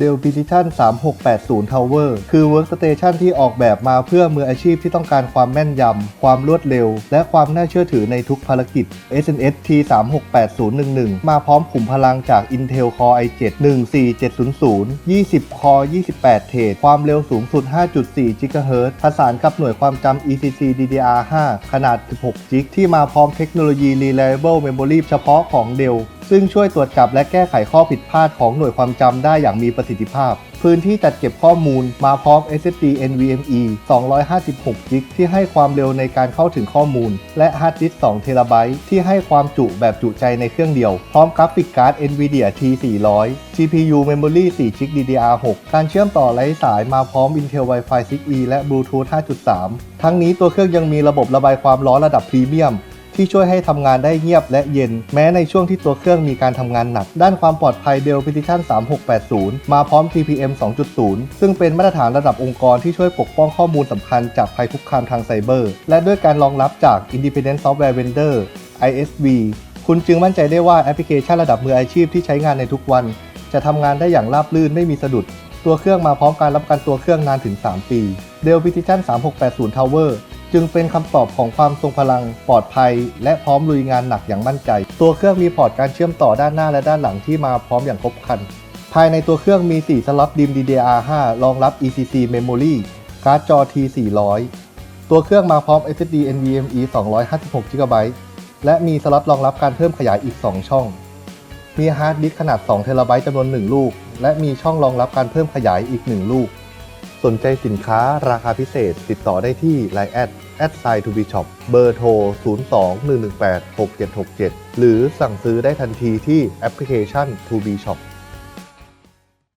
Dell Precision 3680 Tower คือ Workstation ที่ออกแบบมาเพื่อมืออาชีพที่ต้องการความแม่นยำ ความรวดเร็ว และความน่าเชื่อถือในทุกภารกิจ SNS T368011 มาพร้อมขุมพลังจาก Intel Core i7 14700 20 Core 28 เทรดความเร็วสูงสุด 5.4 GHz ผสานกับหน่วยความจำ ECC DDR5 ขนาด 16 g b ที่มาพร้อมเทคโนโลยี Reliable Memory เฉพาะของ Dell ซึ่งช่วยตรวจจับและแก้ไขข้อผิดพลาดของหน่วยความจำได้อย่างมีประสิทธิภาพ พื้นที่จัดเก็บข้อมูลมาพร้อม SSD NVMe 256 g b ที่ให้ความเร็วในการเข้าถึงข้อมูล และฮาร์ดดิสก์2 t b ที่ให้ความจุแบบจุใจในเครื่องเดียว พร้อมกราฟิกการ์ด NVIDIA T400 GPU Memory 4 g b DDR6 การเชื่อมต่อไร้สายมาพร้อม Intel Wi-Fi 6E และ Bluetooth 5.3 ทั้งนี้ตัวเครื่องยังมีระบบระบายความร้อนระดับพรีเมียม ที่ช่วยให้ทำงานได้เงียบและเย็น แม้ในช่วงที่ตัวเครื่องมีการทำงานหนัก ด้านความปลอดภัย Dell Precision 3680 มาพร้อม TPM 2.0 ซึ่งเป็นมาตรฐานระดับองค์กรที่ช่วยปกป้องข้อมูลสำคัญจากภัยคุกคามทางไซเบอร์ และด้วยการรองรับจาก Independent Software Vendor ISV คุณจึงมั่นใจได้ว่าแอปพลิเคชันระดับมืออาชีพที่ใช้งานในทุกวัน จะทำงานได้อย่างราบรื่นไม่มีสะดุด ตัวเครื่องมาพร้อมการรับประกันตัวเครื่องนานถึง 3 ปี Dell Precision 3680 Tower จึงเป็นคำตอบของความทรงพลัง ปลอดภัย และพร้อมลุยงานหนักอย่างมั่นใจ ตัวเครื่องมีพอร์ตการเชื่อมต่อด้านหน้าและด้านหลังที่มาพร้อมอย่างครบครัน ภายในตัวเครื่องมี 4 สล็อต DIMM DDR5 รองรับ ECC Memory การ์ดจอ T400 ตัวเครื่องมาพร้อม SSD NVMe 256 GB และมีสล็อตรองรับการเพิ่มขยายอีก 2 ช่อง มีฮาร์ดดิสก์ขนาด2 t b จำนวน 1 ลูก และมีช่องรองรับการเพิ่มขยายอีก 1 ลูก สนใจสินค้าราคาพิเศษ ติดต่อได้ที่ Line แอดแอดไซทูบีช็อปเบอร์โทร 02 118 6767 หรือสั่งซื้อได้ทันทีที่แอปพลิเคชัน To Be Shop